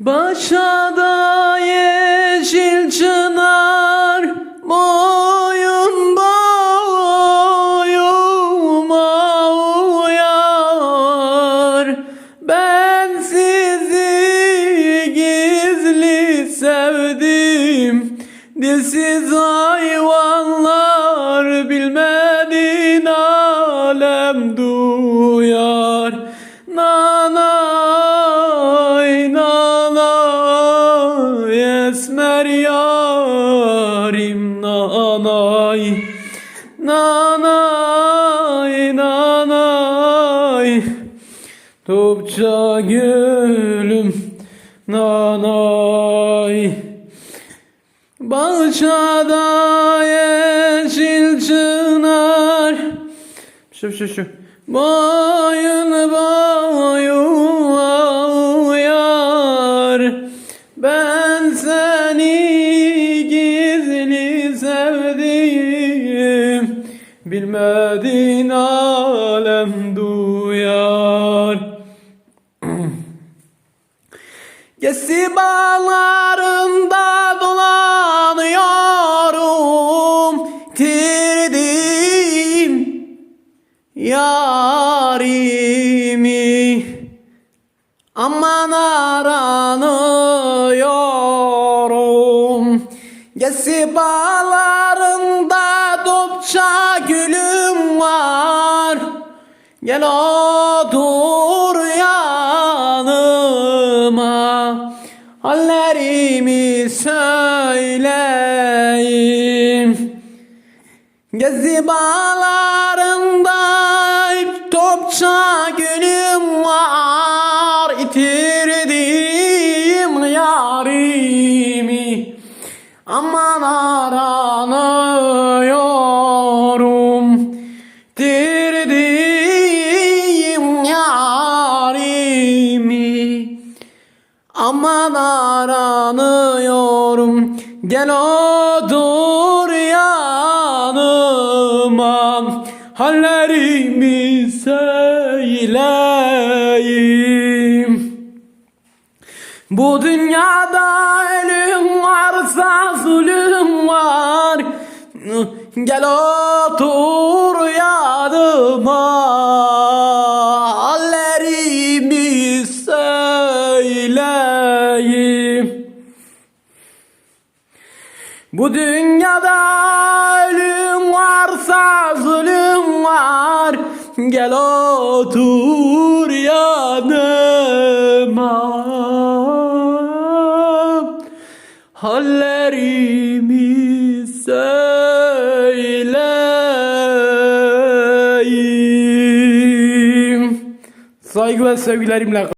Başada yeşil çınar boyun boyuma uyar Ben sizi gizli sevdim Dilsiz hayvanlar bilmedin nanay Nanay nanay. Topça gülüm nanay. Bahçada yeşil çınar. Şu şu şu. Boyun boyuna Bilmedin alem duyar. Gesi bağlarında dolanıyorum. Tirdim yarimi. Aman aranıyorum. Gesi bağlarında topça Gel otur yanıma. Hallerimi söyleyeyim. Gezi bağlarında Aman aranıyorum. Gel otur yanıma. Hallerimi söyleyeyim. Bu dünyada ölüm varsa zulüm var. Gel otur yanıma Bu dünyada ölüm varsa zulüm var. Gel otur yanıma. Hallerimi söyleyeyim. Saygı ve sevgilerimle